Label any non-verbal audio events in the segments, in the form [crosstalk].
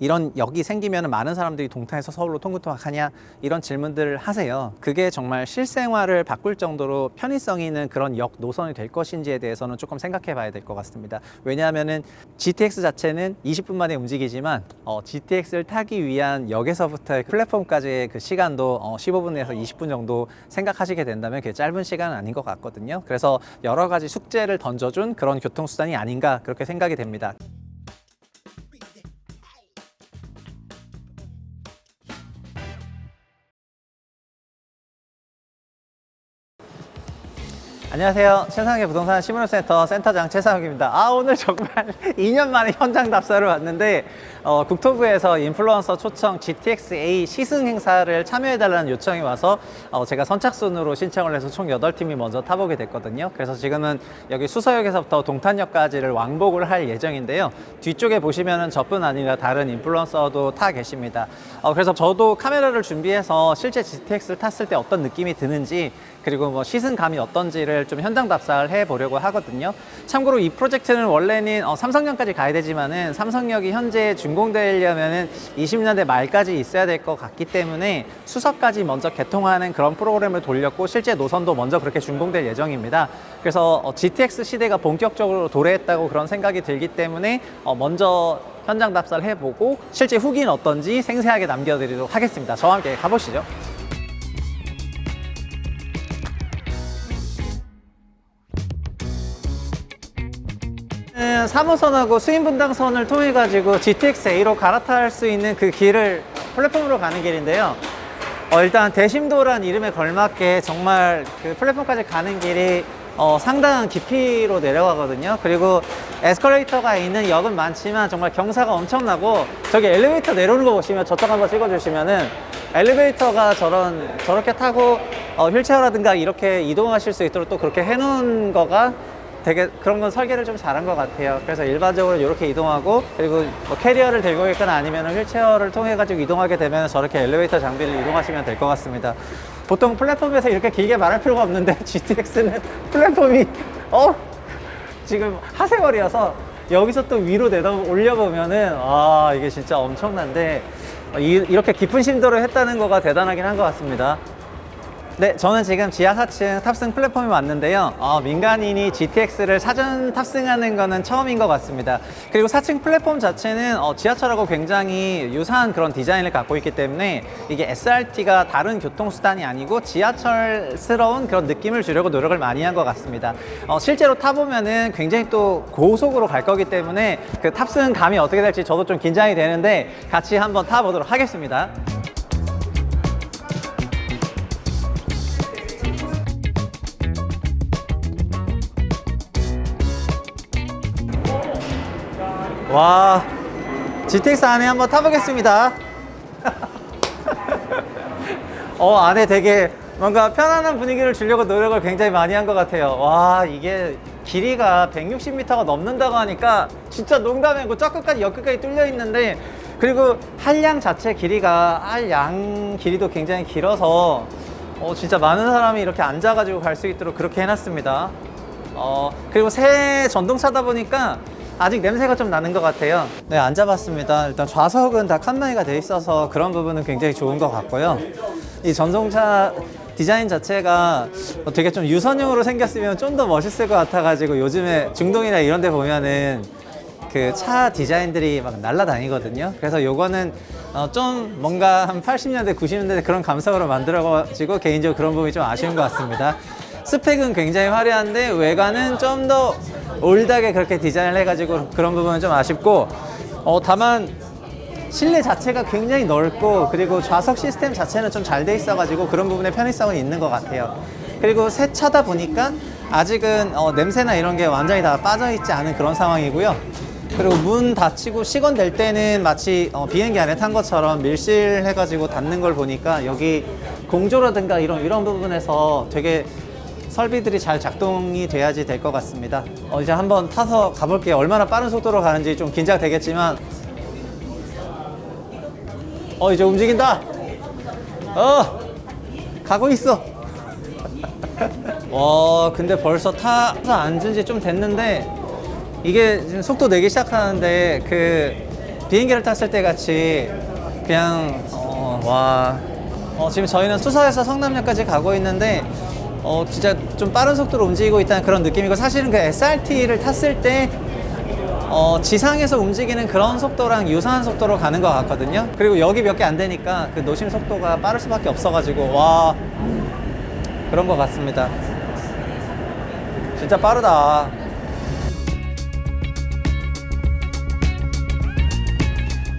이런 역이 생기면 많은 사람들이 동탄에서 서울로 통근통학하냐 이런 질문들을 하세요. 그게 정말 실생활을 바꿀 정도로 편의성 있는 그런 역 노선이 될 것인지에 대해서는 조금 생각해 봐야 될 것 같습니다. 왜냐하면은 GTX 자체는 20분 만에 움직이지만 어, GTX를 타기 위한 역에서부터 플랫폼까지의 그 시간도 어, 15분에서 20분 정도 생각하시게 된다면 그게 짧은 시간은 아닌 것 같거든요. 그래서 여러 가지 숙제를 던져준 그런 교통수단이 아닌가 그렇게 생각이 됩니다. 안녕하세요. 최상의 부동산 시뮬센터 센터장 최상욱입니다. 아, 오늘 정말 [laughs] 2년 만에 현장 답사를 왔는데, 어, 국토부에서 인플루언서 초청 GTX-A 시승 행사를 참여해달라는 요청이 와서, 어, 제가 선착순으로 신청을 해서 총 8팀이 먼저 타보게 됐거든요. 그래서 지금은 여기 수서역에서부터 동탄역까지를 왕복을 할 예정인데요. 뒤쪽에 보시면은 저뿐 아니라 다른 인플루언서도 타 계십니다. 어, 그래서 저도 카메라를 준비해서 실제 GTX를 탔을 때 어떤 느낌이 드는지, 그리고 뭐 시승감이 어떤지를 좀 현장 답사를 해 보려고 하거든요. 참고로 이 프로젝트는 원래는 어, 삼성역까지 가야 되지만은 삼성역이 현재 준공되려면은 20년대 말까지 있어야 될 것 같기 때문에 수서까지 먼저 개통하는 그런 프로그램을 돌렸고 실제 노선도 먼저 그렇게 준공될 예정입니다. 그래서 어, GTX 시대가 본격적으로 도래했다고 그런 생각이 들기 때문에 어, 먼저 현장 답사를 해보고 실제 후기는 어떤지 생생하게 남겨드리도록 하겠습니다. 저와 함께 가보시죠. 3호선하고 수인분당선을 통해 가지고 GTX-A로 갈아탈 수 있는 그 길을 플랫폼으로 가는 길인데요. 어, 일단 대심도란 이름에 걸맞게 정말 그 플랫폼까지 가는 길이 어, 상당한 깊이로 내려가거든요. 그리고 에스컬레이터가 있는 역은 많지만 정말 경사가 엄청나고 저기 엘리베이터 내려오는 거 보시면 저쪽 한번 찍어주시면은 엘리베이터가 저런 저렇게 타고 어, 휠체어라든가 이렇게 이동하실 수 있도록 또 그렇게 해놓은 거가 되게 그런 건 설계를 좀 잘한 것 같아요. 그래서 일반적으로 이렇게 이동하고 그리고 뭐 캐리어를 들고 있거나 아니면 휠체어를 통해 가지고 이동하게 되면 저렇게 엘리베이터 장비를 이동하시면 될 것 같습니다. 보통 플랫폼에서 이렇게 길게 말할 필요가 없는데 [laughs] GTX는 플랫폼이 어 지금 하세월이어서 여기서 또 위로 내다 올려보면은 아 이게 진짜 엄청난데 이, 이렇게 깊은 심도를 했다는 거가 대단하긴 한 것 같습니다. 네, 저는 지금 지하 4층 탑승 플랫폼에 왔는데요. 어, 민간인이 GTX를 사전 탑승하는 거는 처음인 것 같습니다. 그리고 4층 플랫폼 자체는 어, 지하철하고 굉장히 유사한 그런 디자인을 갖고 있기 때문에 이게 SRT가 다른 교통수단이 아니고 지하철스러운 그런 느낌을 주려고 노력을 많이 한 것 같습니다. 어, 실제로 타보면은 굉장히 또 고속으로 갈 거기 때문에 그 탑승 감이 어떻게 될지 저도 좀 긴장이 되는데 같이 한번 타보도록 하겠습니다. 와, GTX 안에 한번 타보겠습니다. [laughs] 어, 안에 되게 뭔가 편안한 분위기를 주려고 노력을 굉장히 많이 한 것 같아요. 와, 이게 길이가 160m가 넘는다고 하니까 진짜 농담이 아니고 저 끝까지 역 끝까지 뚫려 있는데 그리고 한량 자체 길이가 한양 길이도 굉장히 길어서 어, 진짜 많은 사람이 이렇게 앉아가지고 갈 수 있도록 그렇게 해놨습니다. 어, 그리고 새 전동차다 보니까 아직 냄새가 좀 나는 것 같아요. 네, 앉아봤습니다. 일단 좌석은 다 칸나이가 돼 있어서 그런 부분은 굉장히 좋은 것 같고요. 이 전동차 디자인 자체가 어, 되게 좀 유선형으로 생겼으면 좀 더 멋있을 것 같아가지고 요즘에 중동이나 이런 데 보면은 그 차 디자인들이 막 날라다니거든요. 그래서 요거는 어, 좀 뭔가 한 80년대, 90년대 그런 감성으로 만들어가지고 개인적으로 그런 부분이 좀 아쉬운 것 같습니다. 스펙은 굉장히 화려한데 외관은 좀 더 올드하게 그렇게 디자인을 해가지고 그런 부분은 좀 아쉽고 어, 다만 실내 자체가 굉장히 넓고 그리고 좌석 시스템 자체는 좀 잘 돼 있어가지고 그런 부분에 편의성은 있는 것 같아요. 그리고 새 차다 보니까 아직은 어, 냄새나 이런 게 완전히 다 빠져 있지 않은 그런 상황이고요. 그리고 문 닫히고 시건될 때는 마치 어, 비행기 안에 탄 것처럼 밀실해가지고 닫는 걸 보니까 여기 공조라든가 이런 이런 부분에서 되게 설비들이 잘 작동이 돼야지 될 것 같습니다. 어, 이제 한번 타서 가볼게요. 얼마나 빠른 속도로 가는지 좀 긴장되겠지만 어 이제 움직인다. 어 가고 있어. [laughs] 와 근데 벌써 타서 앉은 지 좀 됐는데 이게 지금 속도 내기 시작하는데 그 비행기를 탔을 때 같이 그냥 어, 와 어, 지금 저희는 수서에서 성남역까지 가고 있는데 어, 진짜 좀 빠른 속도로 움직이고 있다는 그런 느낌이고 사실은 그 SRT를 탔을 때 어, 지상에서 움직이는 그런 속도랑 유사한 속도로 가는 것 같거든요. 그리고 여기 몇 개 안 되니까 그 노심 속도가 빠를 수밖에 없어가지고 와 그런 것 같습니다. 진짜 빠르다.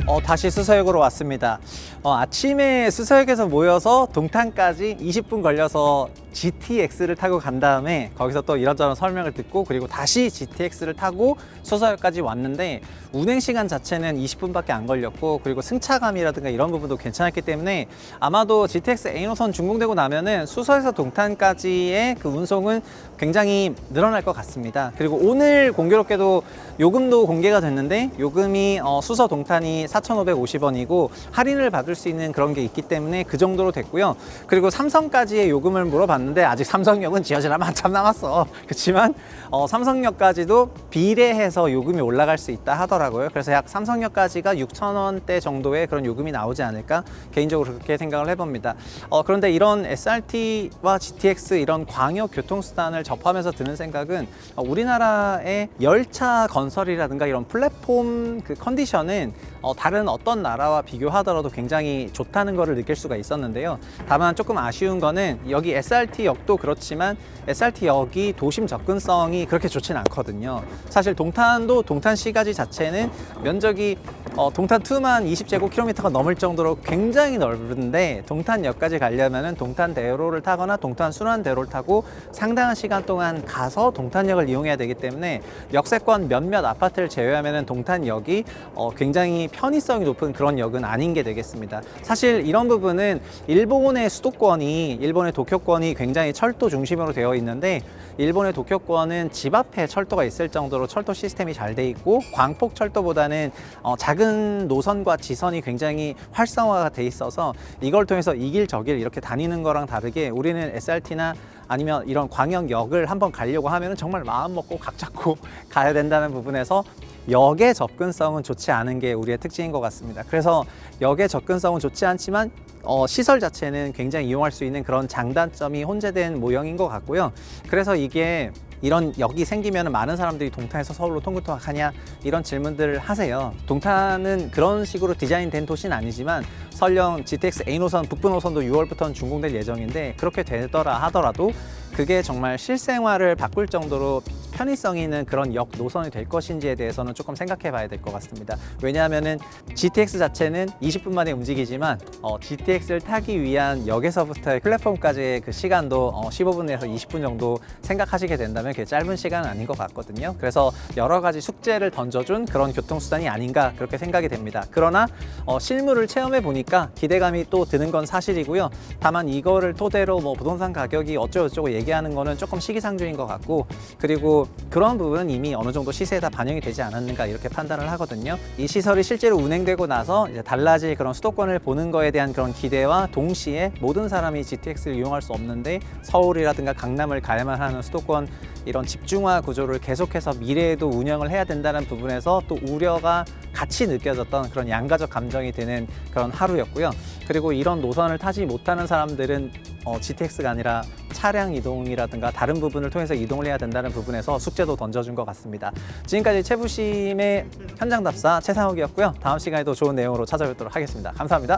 어, 다시 수서역으로 왔습니다. 어, 아침에 수서역에서 모여서 동탄까지 20분 걸려서 GTX를 타고 간 다음에 거기서 또 이런저런 설명을 듣고 그리고 다시 GTX를 타고 수서역까지 왔는데 운행 시간 자체는 20분밖에 안 걸렸고 그리고 승차감이라든가 이런 부분도 괜찮았기 때문에 아마도 GTX A 노선 준공되고 나면은 수서에서 동탄까지의 그 운송은 굉장히 늘어날 것 같습니다. 그리고 오늘 공교롭게도 요금도 공개가 됐는데 요금이 어, 수서 동탄이 4,550원이고 할인을 받을 수 있는 그런 게 있기 때문에 그 정도로 됐고요. 그리고 삼성까지의 요금을 물어봤는데 아직 삼성역은 지어지려면 한참 남았어. 그렇지만 어, 삼성역까지도 비례해서 요금이 올라갈 수 있다 하더라고요. 그래서 약 삼성역까지가 6,000원대 정도의 그런 요금이 나오지 않을까 개인적으로 그렇게 생각을 해봅니다. 어, 그런데 이런 SRT와 GTX 이런 광역 교통수단을 접하면서 드는 생각은 어, 우리나라의 열차 건설이라든가 이런 플랫폼 그 컨디션은 어, 다른 어떤 나라와 비교하더라도 굉장히 좋다는 것을 느낄 수가 있었는데요. 다만 조금 아쉬운 거는 여기 SRT 역도 그렇지만 SRT 역이 도심 접근성이 그렇게 좋진 않거든요. 사실 동탄도 동탄 시가지 자체는 면적이 어, 동탄 2만 20제곱킬로미터가 넘을 정도로 굉장히 넓은데 동탄역까지 가려면은 동탄대로를 타거나 동탄 순환대로를 타고 상당한 시간 동안 가서 동탄역을 이용해야 되기 때문에 역세권 몇몇 아파트를 제외하면은 동탄역이 어, 굉장히 편의성이 높은 그런 역은 아닌 게 되겠습니다. 사실 이런 부분은 일본의 수도권이 일본의 도쿄권이 굉장히 철도 중심으로 되어 있는데 일본의 도쿄권은 집 앞에 철도가 있을 정도로 철도 시스템이 잘 돼 있고 광폭 철도보다는 어, 작은 노선과 지선이 굉장히 활성화가 돼 있어서 이걸 통해서 이길 저길 이렇게 다니는 거랑 다르게 우리는 SRT나 아니면 이런 광역역을 한번 가려고 하면 정말 마음 먹고 각 잡고 [laughs] 가야 된다는 부분에서 역의 접근성은 좋지 않은 게 우리의 특징인 것 같습니다. 그래서 역의 접근성은 좋지 않지만 어, 시설 자체는 굉장히 이용할 수 있는 그런 장단점이 혼재된 모형인 것 같고요. 그래서 이게 이런 역이 생기면 많은 사람들이 동탄에서 서울로 통근통학하냐 이런 질문들을 하세요. 동탄은 그런 식으로 디자인된 도시는 아니지만 설령 GTX A 노선 북부 노선도 6월부터는 준공될 예정인데 그렇게 되더라 하더라도 그게 정말 실생활을 바꿀 정도로 편의성 있는 그런 역 노선이 될 것인지에 대해서는 조금 생각해 봐야 될 것 같습니다. 왜냐하면은 GTX 자체는 20분 만에 움직이지만 어, GTX를 타기 위한 역에서부터 플랫폼까지의 그 시간도 어, 15분에서 20분 정도 생각하시게 된다면 그게 짧은 시간은 아닌 것 같거든요. 그래서 여러 가지 숙제를 던져준 그런 교통수단이 아닌가 그렇게 생각이 됩니다. 그러나 어, 실물을 체험해 보니까 기대감이 또 드는 건 사실이고요. 다만 이거를 토대로 뭐 부동산 가격이 어쩌고저쩌고 얘기하는 거는 조금 시기상조인 것 같고 그리고 그런 부분은 이미 어느 정도 시세에 다 반영이 되지 않았는가 이렇게 판단을 하거든요. 이 시설이 실제로 운행되고 나서 달라질 그런 수도권을 보는 거에 대한 그런 기대와 동시에 모든 사람이 GTX를 이용할 수 없는데 서울이라든가 강남을 가야만 하는 수도권 이런 집중화 구조를 계속해서 미래에도 운영을 해야 된다는 부분에서 또 우려가 같이 느껴졌던 그런 양가적 감정이 드는 그런 하루였고요. 그리고 이런 노선을 타지 못하는 사람들은 어, GTX가 아니라 차량 이동이라든가 다른 부분을 통해서 이동을 해야 된다는 부분에서 숙제도 던져준 것 같습니다. 지금까지 최부심의 현장 답사 최상욱이었고요. 다음 시간에도 좋은 내용으로 찾아뵙도록 하겠습니다. 감사합니다.